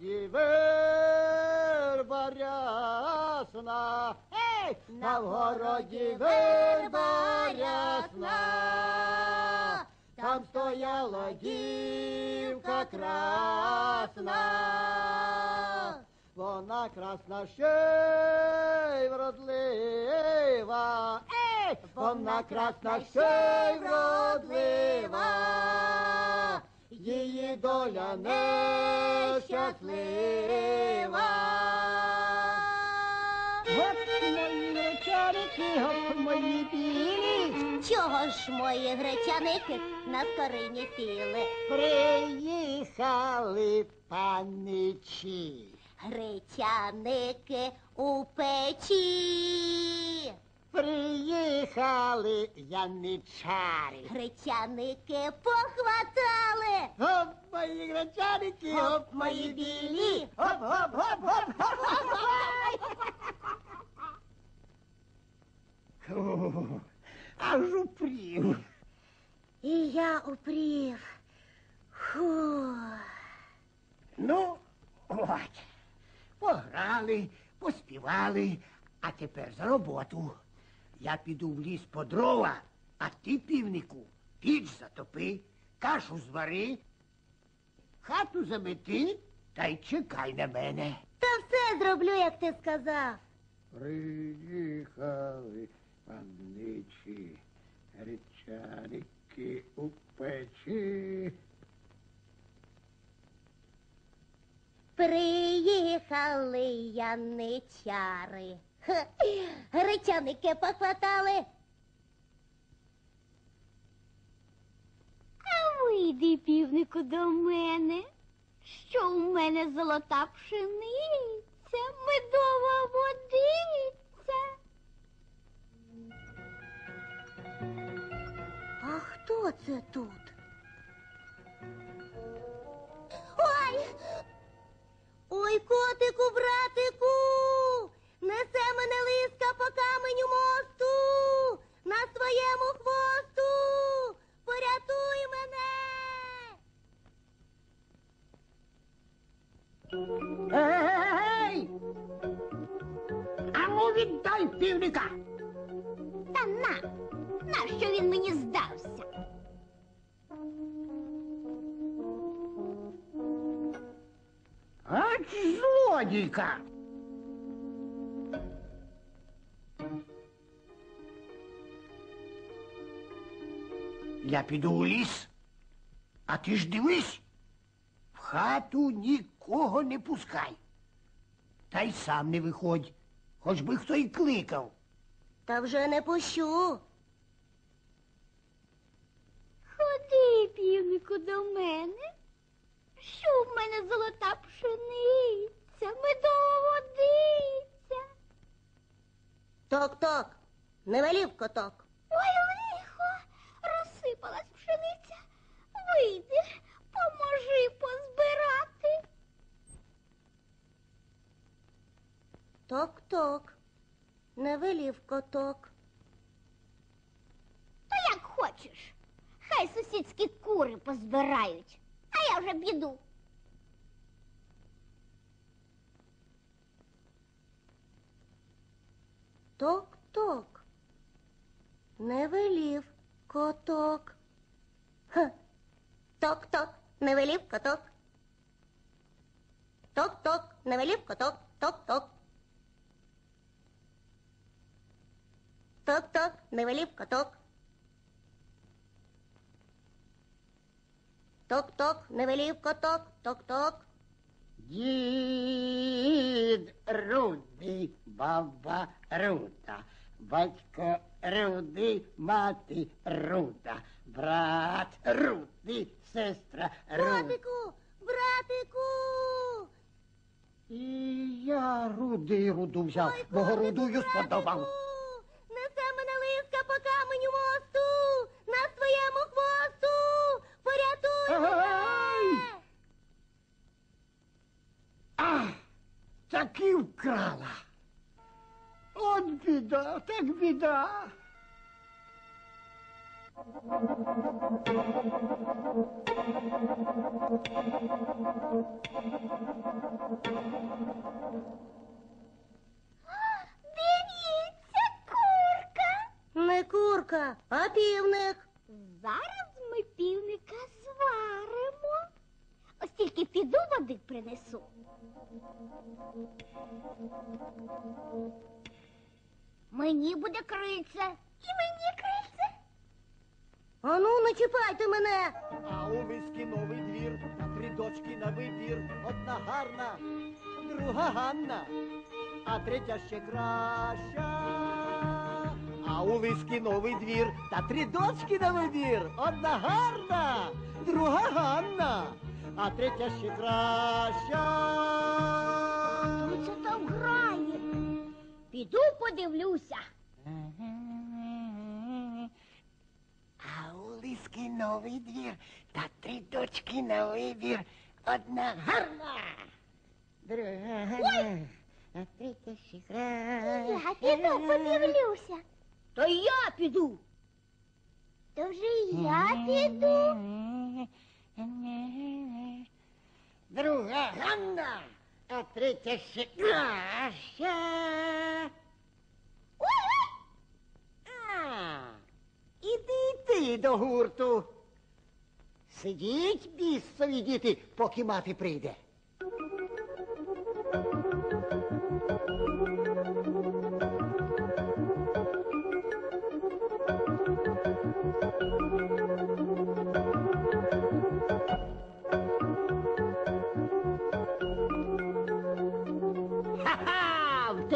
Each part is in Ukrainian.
городі верба рясна, Ей! на городі верба рясна, там стояла дівка красна, вона красна ще й вродлива, Ей! вона красна ще й вродлива, її доля нещаслива. От мої речарики, от мої білі, Чого ж мої гречаники на скорині сіли? приїхали паничі. Гречаники у печі. Приїхали яничари. Гречаники похватали. Оп, мої гречаники, Оп, оп, мої білі. Оп, оп, оп, оп, оп, оп. Аж упрів. І я упрів. Фу. Ну, от. Пограли, поспівали, а тепер за роботу. Я піду в ліс по дрова, а ти, півнику, піч затопи, кашу звари, хату замети та й чекай на мене. Та все зроблю, як ти сказав. Приїхали панничі, гречаники у печі. Приїхали яничари. Хе, Гречаники похватали. А вийди, півнику, до мене, що у мене золота пшениця, медова водиця. А хто це тут? Ой! Ой, котику, братику! Несе мене лиска по каменю мосту, на своєму хвосту. Порятуй мене! Ей! Ану віддай півника! Та на, нащо він мені здався? Ач злодійка! Я піду у ліс, а ти ж дивись, в хату нікого не пускай. Та й сам не виходь, хоч би хто й кликав. Та вже не пущу. Ходи, півнику, до мене, що в мене золота пшениця, медова водиця. Ток-ток, не велів коток. Ой, лихо, розсипалась пшениця. Вийди, поможи позбирати. Ток-ток, не велів коток. То як хочеш. Хай сусідські кури позбирають, а я вже піду. Ток-ток, не велів коток. Ха. Ток-ток, не велів коток. Ток-ток, не велів коток. Ток-ток. Ток-ток, не велів коток. Ток-ток, не велів коток. Ток-ток. Дід Рудий, баба Руда, батько Рудий, мати Руда, брат Рудий, сестра Руда. Братику, братику. І я Рудий Руду взяв, Ой, бо котику, Рудую сподобав. Несе мене лиска по каменю мосту, на своєму хвосту, порятуй мене. А, таки вкрала. От біда, так біда. Дивіться, курка. Не курка, а півник. Зараз води принесу. Мені буде крильце. І мені крильце. Ану, не чіпайте мене. А у виски новий двір, та три дочки на вибір. Одна гарна, друга Ганна, а третя ще краща. А у виски новий двір, та три дочки на вибір. Одна гарна, друга Ганна, а третя ще краща. Хто це там грає? Піду подивлюся. А у лиски новий двір, та три дочки на вибір. Одна гарна, друга а третя ще Я піду подивлюся. То я піду. То вже і я піду. Друга Ганна, а третя ще краща. А, іди йди до гурту. Сидіть, бісові діти, поки мати прийде.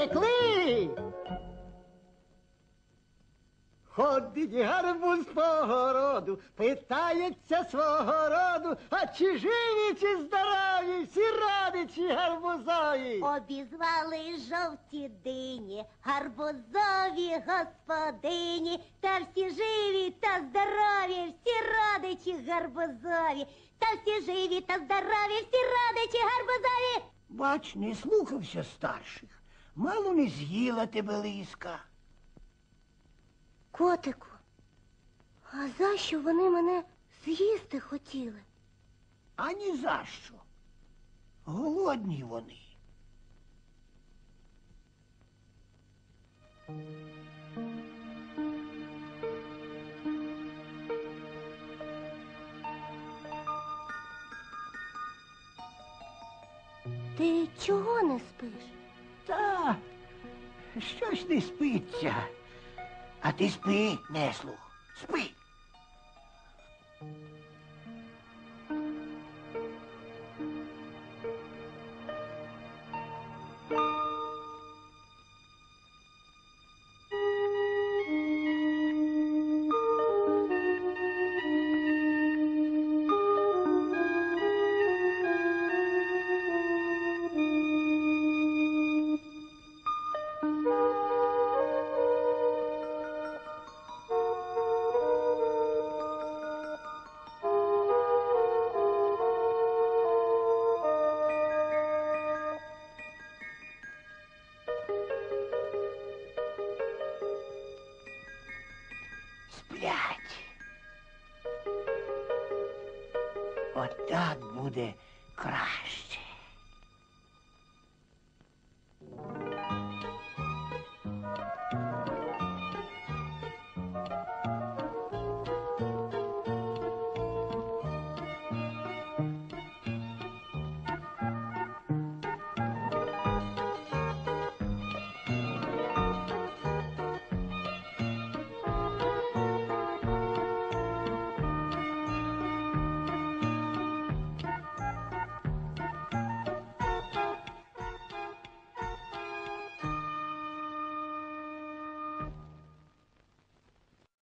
Втекли! Ходить гарбуз по городу, питається свого роду, а чи живі, чи здорові, всі родичі гарбузові. Обізвали жовті дині, гарбузові господині, та всі живі та здорові, всі родичі гарбузові, та всі живі та здорові, всі родичі гарбузові. Бач, не слухався старших. Мало не з'їла тебе лиска. Котику, а за що вони мене з'їсти хотіли? Ані за що. Голодні вони. Ти чого не спиш? Та щось не спиться. А ти спи, неслух, спи. で暮らしュ。